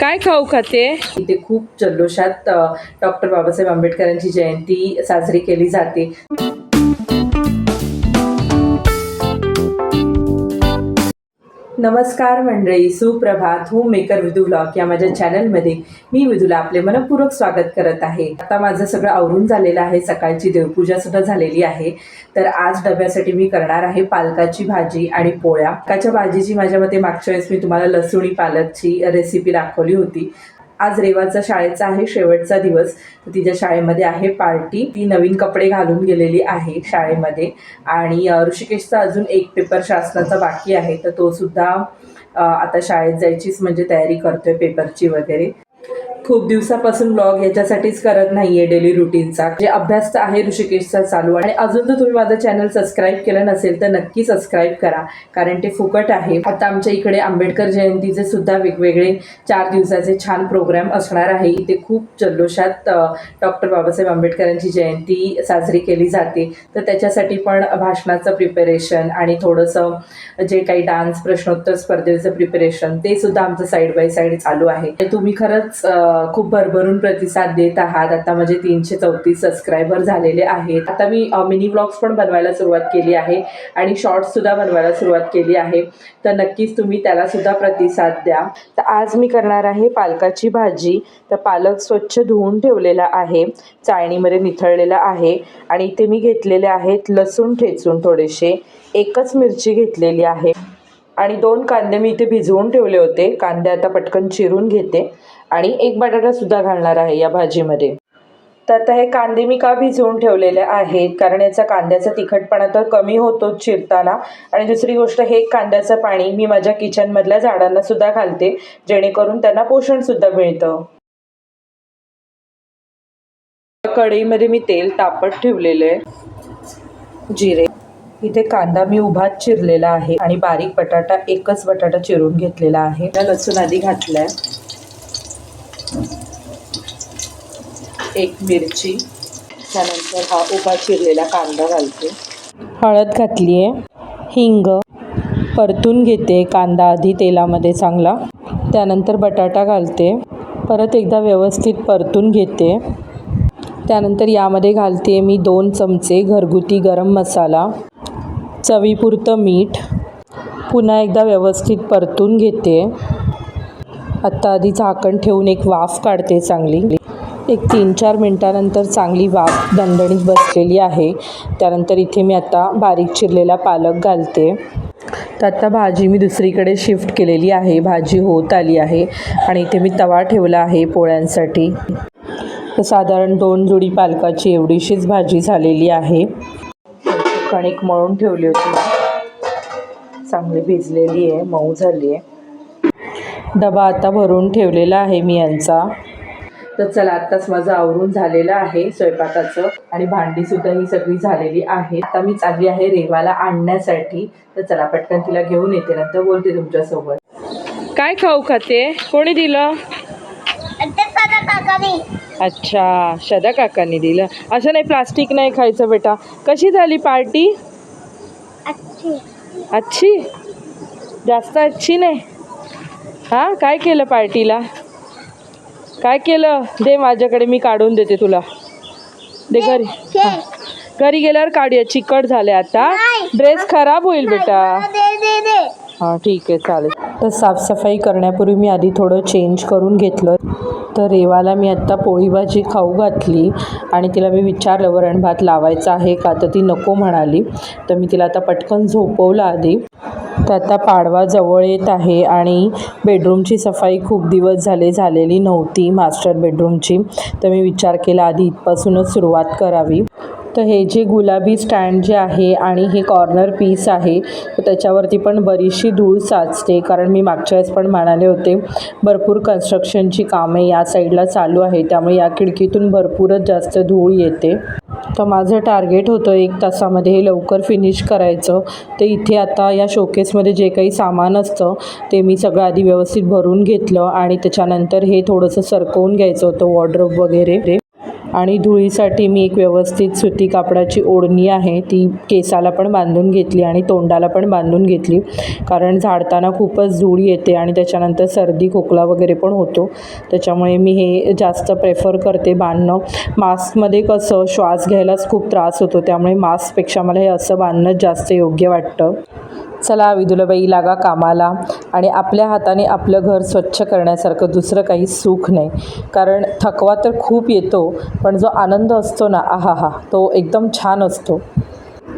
काय खाऊ खाते? इथे खूप जल्लोषात डॉक्टर बाबासाहेब आंबेडकरांची जयंती साजरी केली जाते. नमस्कार मंडळी सुप्रभात. होम मेकर विदू ब्लॉग या माझ्या चॅनलमध्ये. मी विदूला आपले मनपूर्वक स्वागत करत आहे. आता माझं सगळं आवरून झालेलं आहे. सकाळची देवपूजा सुद्धा झालेली आहे. तर आज डब्यासाठी मी करणार आहे पालकाची भाजी आणि पोळ्या. पालकाच्या भाजीची माझ्या मते मागच्या वेळेस मी तुम्हाला लसूणी पालकची रेसिपी दाखवली होती. आज रेवाचा शाळेचा आहे शेवटचा दिवस. तर तिच्या शाळेमध्ये आहे पार्टी ती नवीन कपडे घालून गेलेली आहे शाळेमध्ये. आणि ऋषिकेशचा अजून एक पेपर शासनाचा बाकी आहे तर तो सुद्धा आता शाळेत जायचीच म्हणजे तयारी करतोय पेपरची वगैरे. खूप दिवसापासून ब्लॉग याच्यासाठीच करत नाहीये डेली रुटीनचा जे अभ्यास तर आहे ऋषिकेशचा चालू आणि अजून जर तुम्ही माझं चॅनल सबस्क्राईब केलं नसेल तर नक्की सबस्क्राईब करा. कारण ते फुकट आहे. आता आमच्या इकडे आंबेडकर जयंतीचे सुद्धा वेगवेगळे चार दिवसाचे छान प्रोग्राम असणार आहे. इथे खूप जल्लोषात डॉक्टर बाबासाहेब आंबेडकरांची जयंती साजरी केली जाते. तर त्याच्यासाठी पण भाषणाचं प्रिपरेशन आणि थोडंसं जे काही डान्स प्रश्नोत्तर स्पर्धेचं प्रिपरेशन ते सुद्धा आमचं साईड बाय साईड चालू आहे. तुम्ही खरंच खूप भरभरून प्रतिसाद देत आहात. आता माझे तीनशे चौतीस सबस्क्रायबर झालेले आहेत. आता मी मिनी ब्लॉग्स पण बनवायला सुरुवात केली आहे आणि शॉर्ट्स सुद्धा बनवायला सुरुवात केली आहे. तर नक्कीच तुम्ही त्याला सुद्धा प्रतिसाद द्या. तर आज मी करणार आहे पालकाची भाजी. तर पालक स्वच्छ धुवून ठेवलेला आहे. चाळणीमध्ये निथळलेला आहे. आणि इथे मी घेतलेले आहेत लसूण ठेचून थोडेसे. एकच मिरची घेतलेली आहे. आणि दोन कांदे मी इथे भिजवून ठेवले होते. कांदे आता पटकन चिरून घेते. आणि एक बटाटा सुद्धा घालणार आहे या भाजीमध्ये. तर आता हे कांदे मी का भिजवून ठेवलेले आहेत? कारण याचा कांद्याचा तिखटपणा तर कमी होतो चिरताना. आणि दुसरी गोष्ट हे कांद्याचं पाणी मी माझ्या किचनमधल्या झाडांना सुद्धा घालते जेणेकरून त्यांना पोषण सुद्धा मिळतं. कढईमध्ये मी तेल तापत ठेवलेलं आहे. जिरे. इथे कांदा मी उभाच चिरलेला आहे आणि बारीक बटाटा एकच बटाटा चिरून घेतलेला आहे. लसूण आधी घातलाय. एक मिरची त्यानंतर हा उभा चिरलेला कांदा घालते. हळद घातली आहे हिंग परतून घेते कांदा आधी तेलामध्ये चांगला. त्यानंतर बटाटा घालते. परत एकदा व्यवस्थित परतून घेते. त्यानंतर यामध्ये घालते मी दोन चमचे घरगुती गरम मसाला चवीपुरतं मीठ. पुन्हा एकदा व्यवस्थित परतून घेते. आत्ता आधी झाकण ठेवून एक वाफ काढते चांगली. एक तीन चार मिनटानंतर चांगली वाफ दणदणीत बसलेली आहे. त्यानंतर इथे मी आता बारीक चिरलेला पालक घालते. तर आता भाजी मी दुसरीकडे शिफ्ट केलेली आहे. भाजी होत आली आहे आणि इथे मी तवा ठेवला आहे पोळ्यांसाठी. तर साधारण दोन जोडी पालकाची एवढीशीच भाजी झालेली आहे. कणिक मळून ठेवली होती. चांगली भिजलेली आहे मऊ झाली आहे. डबा आता भरून ठेवलेला आहे मी यांचा. तर चला आत्ताच माझं आवरून झालेलं आहे स्वयंपाकाचं आणि भांडी सुद्धा ही सगळी झालेली आहे. आता मी चालली आहे रेवाला आणण्यासाठी. तर चला पटकन तिला घेऊन येते नंतर बोलते तुमच्यासोबत. काय खाऊ खाते? कोणी दिलं? अच्छा शदा काकांनी दिलं. असं नाही प्लास्टिक नाही खायचं बेटा. कशी झाली पार्टी? अच्छी? जास्त अच्छी नाही. हां काय केलं पार्टीला? काय केलं? दे माझ्याकडे मी काढून देते तुला. दे घरी. हां. घरी गेल्यावर काढूया. चिकट झाले आता. ड्रेस खराब होईल बेटा. हां ठीक आहे चालेल. तर साफसफाई करण्यापूर्वी मी आधी थोडं चेंज करून घेतलं. तर रेवाला मी आत्ता पोळी भाजी खाऊ घातली आणि तिला मी विचारलं वरण भात लावायचा आहे का? तर ती नको म्हणाली. तर मी तिला आता पटकन झोपवलं आधी. आता पाडवा जवळ येत आहे आणि बेडरूमची सफाई खूप दिवस झाले झालेली नव्हती मास्टर बेडरूमची तर मी विचार केला आधी इथपासूनच सुरुवात करावी. तर हे जे गुलाबी स्टँड जे आहे आणि हे कॉर्नर पीस आहे तर त्याच्यावरती पण बरीचशी धूळ साचते. कारण मी मागच्या वेळेस पण म्हणाले होते भरपूर कन्स्ट्रक्शनची कामे या साईडला चालू आहे त्यामुळे या खिडकीतून भरपूरच जास्त धूळ येते. तर माझं टार्गेट होतं एक तासामध्ये हे लवकर फिनिश करायचं. ते इथे आता या शोकेसमध्ये जे काही सामान असतं ते मी सगळं आधी व्यवस्थित भरून घेतलं आणि त्याच्यानंतर हे थोडंसं सरकवून घ्यायचं होतं वॉर्ड्रोब वगैरे. आणि धुळीसाठी मी एक व्यवस्थित सुती कापडाची ओढणी आहे ती केसाला पण बांधून घेतली आणि तोंडाला पण बांधून घेतली. कारण झाडताना खूपच धूळ येते आणि त्याच्यानंतर सर्दी खोकला वगैरे पण होतो. त्याच्यामुळे मी हे जास्त प्रेफर करते बांधणं. मास्कमध्ये कसं श्वास घ्यायलाच खूप त्रास होतो. त्यामुळे मास्कपेक्षा मला हे असं बांधणंच जास्त योग्य वाटतं. चला विदुलाबाई लागा कामाला. आणि आपल्या हाताने आपलं घर स्वच्छ करण्यासारखं दुसरं काही सुख नाही. कारण थकवा तर खूप येतो पण जो आनंद असतो ना आहा हा तो एकदम छान असतो.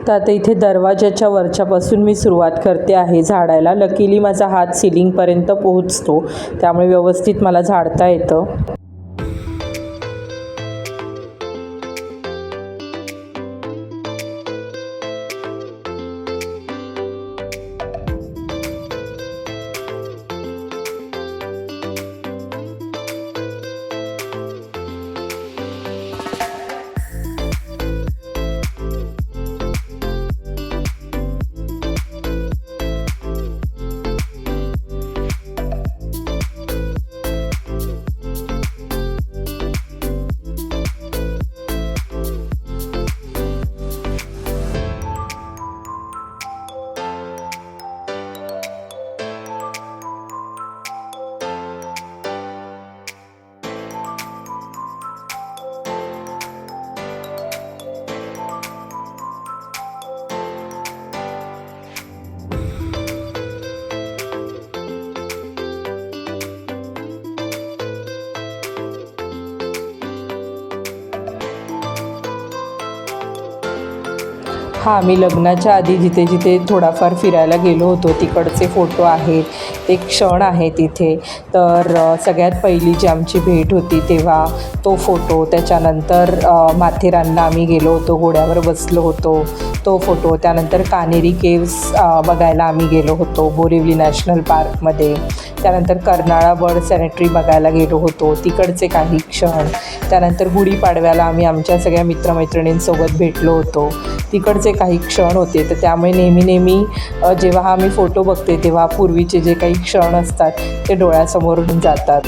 तर आता इथे दरवाजाच्या वरच्यापासून मी सुरुवात करते आहे झाडायला. लकीली माझा हात सिलिंगपर्यंत पोहोचतो. त्यामुळे व्यवस्थित मला झाडता येतं. हां मी लग्नाच्या आधी जिथे जिथे थोडाफार फिरायला गेलो होतो तिकडचे फोटो आहेत ते क्षण आहे तिथे. तर सगळ्यात पहिली जी आमची भेट होती तेव्हा तो फोटो. त्याच्यानंतर माथेरानला आम्ही गेलो होतो घोड्यावर बसलो होतो. तो फोटो त्यानंतर कानेरी केव्स बघायला आम्ही गेलो होतो बोरिवली नॅशनल पार्कमध्ये. त्यानंतर कर्नाळा बर्ड सॅनेटरी बघायला गेलो होतो तिकडचे काही क्षण. त्यानंतर गुढीपाडव्याला आम्ही आमच्या सगळ्या मित्रमैत्रिणींसोबत भेटलो होतो. तिकडचे काही क्षण होते तर त्यामुळे नेहमी नेहमी जेव्हा आम्ही फोटो बघते तेव्हा पूर्वीचे जे काही क्षण असतात ते डोळ्यासमोरून जातात.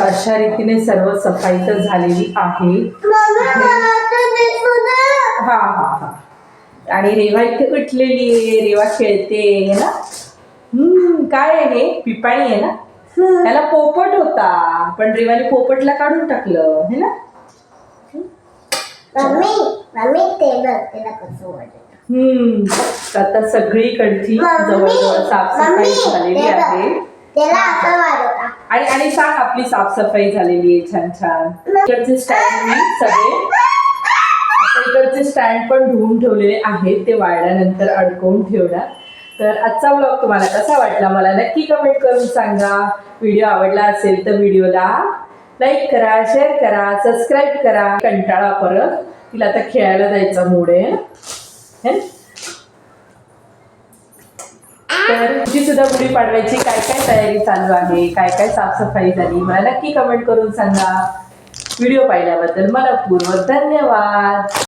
तर अशा रीतीने सर्व सफाई तर झालेली आहे. हा हा हा. आणि रेवा इथे उठलेली आहे. रेवा खेळते है ना? हम्म काय आहे हे? पिपाणी आहे ना? त्याला पोपट होता. पण रेवाने पोपटला काढून टाकलं है ना? हम्म. आता सगळीकडची जवळजवळ साफसफाई झालेली आहे. आणि आणि सांग आपली साफसफाई झालेली आहे छान छान. इकडचे स्टँड मी सगळे. आता इकडचे स्टँड पण धुवून ठेवलेले आहेत. ते वाळल्यानंतर अडकवून ठेवणार. तर आजचा ब्लॉग तुम्हाला कसा वाटला मला नक्की कमेंट करून सांगा. व्हिडिओ आवडला असेल तर व्हिडिओला लाईक करा शेअर करा सबस्क्राईब करा. कंटाळा परत. तिला आता खेळायला जायचा मूड आहे. तर तुझी सुद्धा गुढी पाडवायची काय काय तयारी चालू आहे? काय काय साफसफाई झाली? मला नक्की कमेंट करून सांगा. व्हिडिओ पाहिल्याबद्दल मनपूर्वक धन्यवाद.